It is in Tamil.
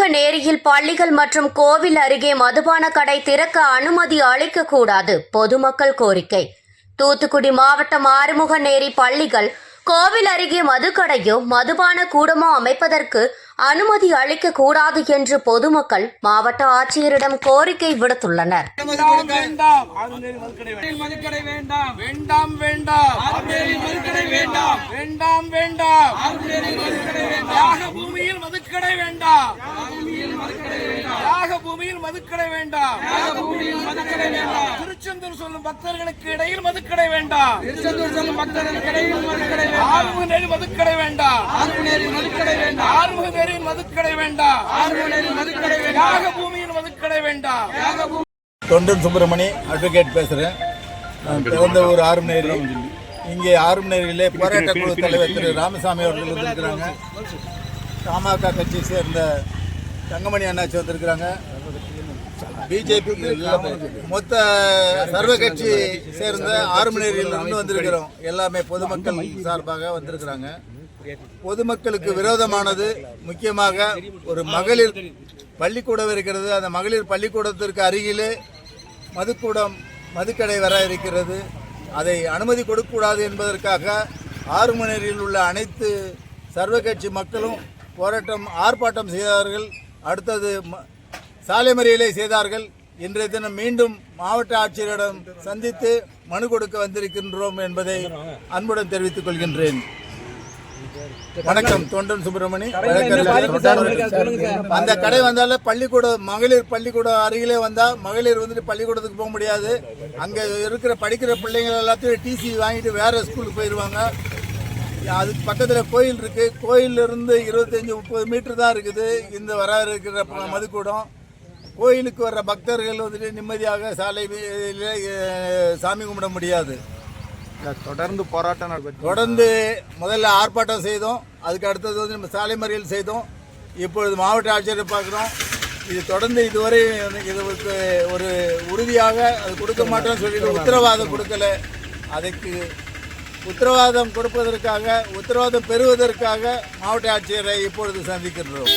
பள்ளிகள் மற்றும் கோவில் அருகே மதுபான கடை திறக்க அனுமதி அளிக்கக்கூடாது பொதுமக்கள் கோரிக்கை. தூத்துக்குடி மாவட்டம் ஆறுமுகநேரி பள்ளிகள் கோவில் அருகே மதுக்கடையோ மதுபான கூடமோ அமைப்பதற்கு அனுமதி அளிக்கக்கூடாது என்று பொதுமக்கள் மாவட்ட ஆட்சியரிடம் கோரிக்கை விடுத்துள்ளனர். வேண்டாம் வேண்டாம் ஆறுநேரி மதுக்கடை வேண்டாம் வேண்டாம் வேண்டாம் ஆறுநேரி மதுக்கடை வேண்டாம் வேண்டாம் வேண்டாம் ஆறுநேரி மதுக்கடை வேண்டாம் யாக பூமியில் மதுக்கடை வேண்டாம் யாக பூமியில் மதுக்கடை வேண்டாம். திருச்செந்தூர் சொல்லும் பக்தர்களுக்கு இடையில் மதுக்கடை வேண்டாம். திருச்செந்தூர் சொல்லும் பக்தர்களுக்கு இடையில் மதுக்கடை ஆறுமுகநேரி மதுக்கடை வேண்டாம். ஆறுமுகநேரி மதுக்கடை வேண்டாம். ஆறுமுகநேரி மதுக்கடை வேண்டாம். ஆறுமுகநேரி மதுக்கடை வேண்டாம். யாக பூமியில் மதுக்கடை வேண்டாம். யாக பூமி தொண்டன் சுப்பிரமணி அட்வொகேட் பேசுகிறேன் பிறந்த ஊர் ஆறுமநேரி இங்கே ஆறுமநேரியிலே போராட்ட குழு தலைவர் திரு ராமசாமி அவர்கள் வந்திருக்கிறாங்க. தமாக கட்சியை சேர்ந்த தங்கமணி அண்ணாச்சி வந்திருக்கிறாங்க. பிஜேபி மொத்த சர்வ கட்சி சேர்ந்த ஆறுமநேரியிலிருந்து வந்திருக்கிறோம். எல்லாமே பொதுமக்கள் சார்பாக வந்திருக்கிறாங்க. பொதுமக்களுக்கு விரோதமானது முக்கியமாக ஒரு மகளிர் பள்ளிக்கூடம் இருக்கிறது. அந்த மகளிர் பள்ளிக்கூடத்திற்கு அருகிலே மதுக்கூடம் மதுக்கடை வர இருக்கிறது. அதை அனுமதி கொடுக்கக்கூடாது என்பதற்காக ஆறுமணரில் உள்ள அனைத்து சர்வ கட்சி மக்களும் போராட்டம் ஆர்ப்பாட்டம் செய்தார்கள். அடுத்தது ம- சாலை மறியலை செய்தார்கள். இன்றைய தினம் மீண்டும் மாவட்ட ஆட்சியரிடம் சந்தித்து மனு கொடுக்க வந்திருக்கின்றோம் என்பதை அன்புடன் தெரிவித்துக் கொள்கின்றேன். வணக்கம் தொண்டன் சுப்பிரமணி. அந்த கடை வந்தால பள்ளிக்கூடம் மகளிர் பள்ளிக்கூடம் அருகிலே வந்தா மகளிர் வந்துட்டு பள்ளிக்கூடத்துக்கு போக முடியாது. அங்க இருக்கிற படிக்கிற பிள்ளைங்க எல்லாத்தையும் டிசி வாங்கிட்டு வேற ஸ்கூலுக்கு போயிடுவாங்க அதுக்கு பக்கத்துல கோயில் இருக்கு. கோயில்ல இருந்து இருபத்தஞ்சு முப்பது மீட்டர் தான் இருக்குது. இந்த வர இருக்கிற மதுக்கூடம். கோயிலுக்கு வர்ற பக்தர்கள் வந்துட்டு நிம்மதியாக சாலை சாமி கும்பிட முடியாது. தொடர்ந்து போராட்டம் நடைபெற்று தொடர்ந்து முதல்ல ஆர்ப்பாட்டம் செய்தோம். அதுக்கு அடுத்தது வந்து நம்ம சாலை மறியல் செய்தோம். இப்பொழுது மாவட்ட ஆட்சியரை பார்க்குறோம். இது தொடர்ந்து இதுவரை இதுக்கு ஒரு உறுதியாக அது கொடுக்க மாட்டோம்னு சொல்லிட்டு உத்தரவாதம் கொடுக்கல. அதுக்கு உத்தரவாதம் கொடுப்பதற்காக உத்தரவாதம் பெறுவதற்காக மாவட்ட ஆட்சியரை இப்பொழுது சந்திக்கின்றோம்.